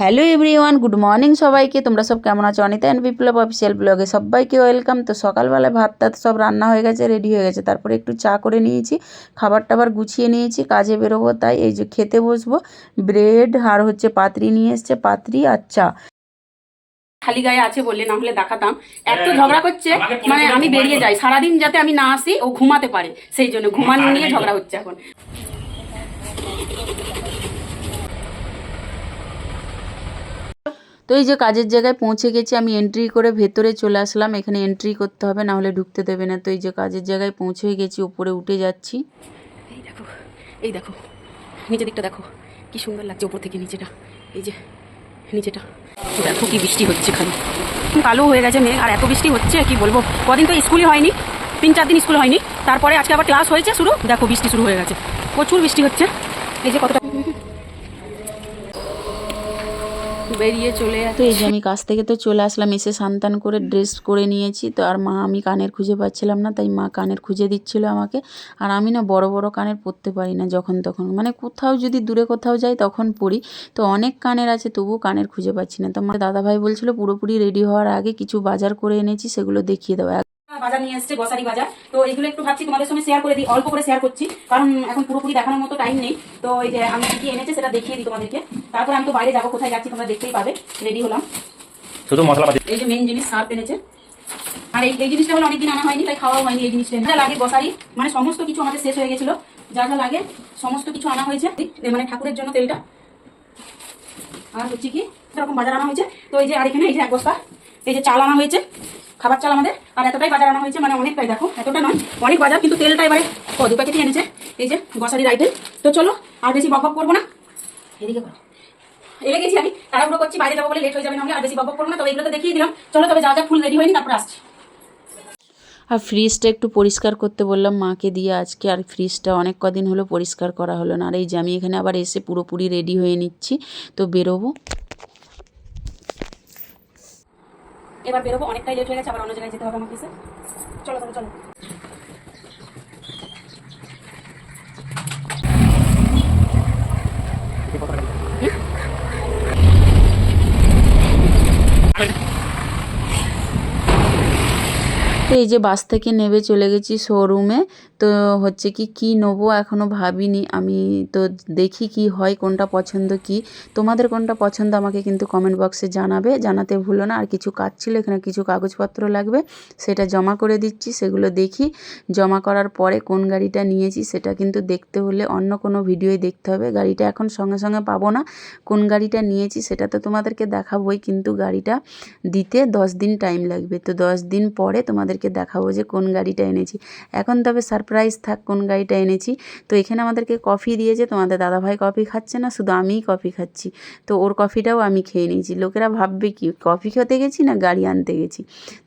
Hello everyone good morning সবাইকে। তোমরা সব কেমন আছো? অনিতা অ্যান্ড বিপ্লব অফিসিয়াল ব্লগে সবাইকে ওয়েলকাম তো সকালবেলায় ভাত টাত সব রান্না হয়ে গেছে রেডি হয়ে গেছে। তারপরে একটু চা করে নিয়েছি খাবার টাবার গুছিয়ে নিয়েছি কাজে বেরোবো তাই এই যে খেতে বসবো। ব্রেড আর হচ্ছে পাত্রি নিয়ে এসছে পাত্রি আর চা। খালি গায়ে আছে বললে না হলে দেখাতাম। এত ঝগড়া করছে মানে আমি বেরিয়ে যাই। সারাদিন যাতে আমি না আসি ও ঘুমাতে পারে। সেই জন্য ঘুমানো নিয়ে ঝগড়া হচ্ছে এখন। তো এই যে কাজের জায়গায় পৌঁছে গেছি, আমি এন্ট্রি করে ভেতরে চলে আসলাম। এখানে এন্ট্রি করতে হবে, না হলে ঢুকতে দেবে না। তো এই যে কাজের জায়গায় পৌঁছে গেছি, উপরে উঠে যাচ্ছি। এই দেখো এই দেখো, নিচের দিকটা দেখো, কি সুন্দর লাগছে উপর থেকে নিচেটা। এই যে নিচেটা। দেখো কি বৃষ্টি হচ্ছে খালি। কালো হয়ে গেছে মেঘ, আর এত বৃষ্টি হচ্ছে, কি বলব? কদিন তো স্কুলই হয়নি, তিন চার দিন স্কুল হয়নি। তারপরে আজকে আবার ক্লাস হয়েছে শুরু। দেখো বৃষ্টি শুরু হয়ে গেছে, প্রচুর বৃষ্টি হচ্ছে। এই যে কতটা বেরিয়ে চলে তো এই যে আমি কাজ থেকে তো চলে আসলাম এসে সান্তান করে ড্রেস করে নিয়েছি। তো আর মা আমি কানের খুঁজে পাচ্ছিলাম না তাই মা কানের খুঁজে দিচ্ছিল আমাকে। আর আমি না বড় বড় কানের পরতে পারি না যখন তখন। মানে কোথাও যদি দূরে কোথাও যাই তখন পরি। তো অনেক কানের আছে তবু কানের খুঁজে পাচ্ছি না। তো আমার দাদাভাই বলছিল পুরোপুরি রেডি হওয়ার আগে কিছু বাজার করে এনেছি সেগুলো দেখিয়ে দেবো বাজার নিয়ে এসছে গোসারি বাজার। তো এগুলো একটু ভাবছি তোমাদের সঙ্গে শেয়ার করে দিই অল্প করে শেয়ার করছি। কারণ এখন পুরোপুরি দেখানোর মতো টাইম নেই। তো এই যে আমি কি এনেছে সেটা দেখিয়ে দিই তোমাদেরকে। তারপর আমি তো বাইরে যাব কোথায় যাচ্ছি তোমরা দেখতেই পাবে। রেডি হলাম। শুধু মশলাপাতি এই যে মেন জিনিস সার্ফ এনেছে। আর এই এই জিনিসটা হলো অনেকদিন আনা হয়নি তাই খাওয়াও হয়নি এই জিনিসটা। যা লাগে গোসারি মানে সমস্ত কিছু আমাদের শেষ হয়ে গেছিল। যা যা লাগে সমস্ত কিছু আনা হয়েছে। মানে ঠাকুরের জন্য তেলটা। আর হচ্ছে কি এরকম বাজার আনা হয়েছে। তো এই যে আর এখানে এই যে এক বস্তা এই যে চাল আনা হয়েছে। খাবার চাল আমাদের। আর এতটাই বাজার আনা হয়েছে মানে অনেকটাই, দেখো, এতটা নয়, অনেক বাজার, কিন্তু তেলটা এবারে, ও, দু প্যাকেটই এনেছে, এই যে গসারির আইটেম তো চলো, আর বেশি বক বক করব না। এদিকে করো। এলে গেছি আমি, তাড়াহুড়ো করছি, বাইরে যাব বলে লেট হয়ে যাবে নাহলে আর বেশি বক বক করব না তবে এগুলো তো দেখিয়ে দিলাম। চলো, তবে যা যা ফুল রেডি হয়নি, তারপর আসছি। আর ফ্রিজটা একটু পরিষ্কার করতে বললাম মাকে দিয়ে আজকে, আর ফ্রিজটা অনেক কদিন হলো পরিষ্কার করা হলো না। আর এই যে আমি এখানে আবার এসে পুরোপুরি রেডি হয়ে নিচ্ছি, তো বেরোবো। এবার বেরোবো, অনেকটাই লেট হয়ে গেছে, আবার অন্য জায়গায় যেতে হবে আমার এসে চলো চলো চলো। তো এই যে বাস থেকে নেবে চলে গেছি শোরুমে তো হচ্ছে কি কি নেব এখনও ভাবিনি। আমি তো দেখি কি হয়, কোনটা পছন্দ কি। তোমাদের কোনটা পছন্দ আমাকে কিন্তু কমেন্ট বক্সে জানাবে। জানাতে ভুলো না, আর কিছু কাজ ছিল, এখানে কিছু কাগজপত্র লাগবে, সেটা জমা করে দিচ্ছি, সেগুলো দেখি। জমা করার পরে কোন গাড়িটা নিয়েছি, সেটা কিন্তু দেখতে হলে অন্য কোনো ভিডিওই দেখতে হবে। গাড়িটা এখন সঙ্গে সঙ্গে পাবো না। কোন গাড়িটা নিয়েছি, সেটা তো তোমাদেরকে দেখাবোই, কিন্তু গাড়িটা দিতে দশ দিন টাইম লাগবে। তো দশ দিন পরে তোমাদেরকে দেখাবো যে কোন গাড়িটা এনেছি। এখন তবে সারপ্রাইজ থাক কোন গাড়িটা এনেছি। তো এখানে আমাদেরকে কফি দিয়েছে। তোমাদের দাদাভাই কফি খাচ্ছে না, শুধু আমিই কফি খাচ্ছি। তো ওর কফিটাও আমি খেয়ে নিয়েছি। লোকেরা ভাববে কি কফি খেতে গেছি না গাড়ি আনতে গেছি?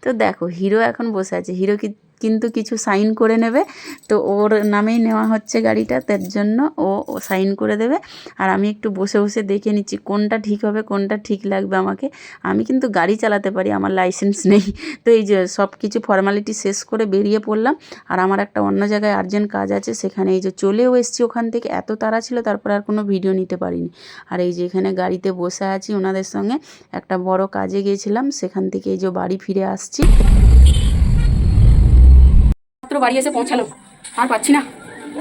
তো দেখো, হিরো এখন বসে আছে। হিরো কি কিন্তু কিছু সাইন করে নেবে। তো ওর নামেই নেওয়া হচ্ছে গাড়িটা, তার জন্য ও সাইন করে দেবে। আর আমি একটু বসে বসে দেখে নিচ্ছি কোনটা ঠিক হবে, কোনটা ঠিক লাগবে আমাকে। আমি কিন্তু গাড়ি চালাতে পারি, আমার লাইসেন্স নেই। তো এই যে সব কিছু ফর্মালিটি শেষ করে বেরিয়ে পড়লাম। আর আমার একটা অন্য জায়গায় আর্জেন্ট কাজ আছে, সেখানে এই যে চলেও এসেছি ওখান থেকে। এত তাড়া ছিল, তারপর আর কোনো ভিডিও নিতে পারিনি। আর এই যে এখানে গাড়িতে বসে আছি, ওনাদের সঙ্গে একটা বড় কাজে গিয়েছিলাম। সেখান থেকে এই যে বাড়ি ফিরে আসছি। বাড়ি এসে পৌঁছালো। আর পাচ্ছি না।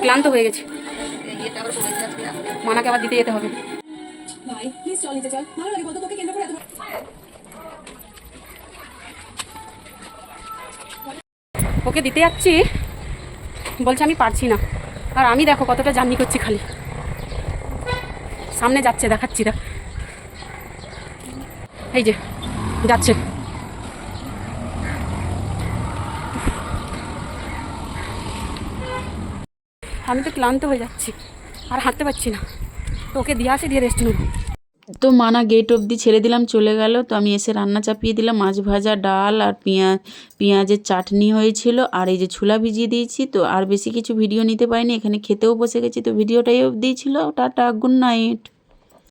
ক্লান্ত হয়ে গেছে। মানাকে আবার দিতে যেতে হবে। ওকে দিতে যাচ্ছি। বলছে আমি পারছি না। আর আমি দেখো কতটা জার্নি করছি খালি। সামনে যাচ্ছে দেখাচ্ছি দা এই যে যাচ্ছে। আমি তো ক্লান্ত হয়ে যাচ্ছি, আর হাঁটতে পারছি না। তো ওকে দিয়ে আসে, দিয়ে রেস্ট নেব তো মানা গেট অবধি ছেড়ে দিলাম, চলে গেল। তো আমি এসে রান্না চাপিয়ে দিলাম, মাছ ভাজা, ডাল আর পেঁয়াজ পেঁয়াজের চাটনি হয়েছিল। আর এই যে ছোলা ভিজিয়ে দিয়েছি, তো আর বেশি কিছু ভিডিও নিতে পারিনি। এখানে খেতেও বসে গেছি, তো ভিডিওটাই অবধি ছিল। Tata good night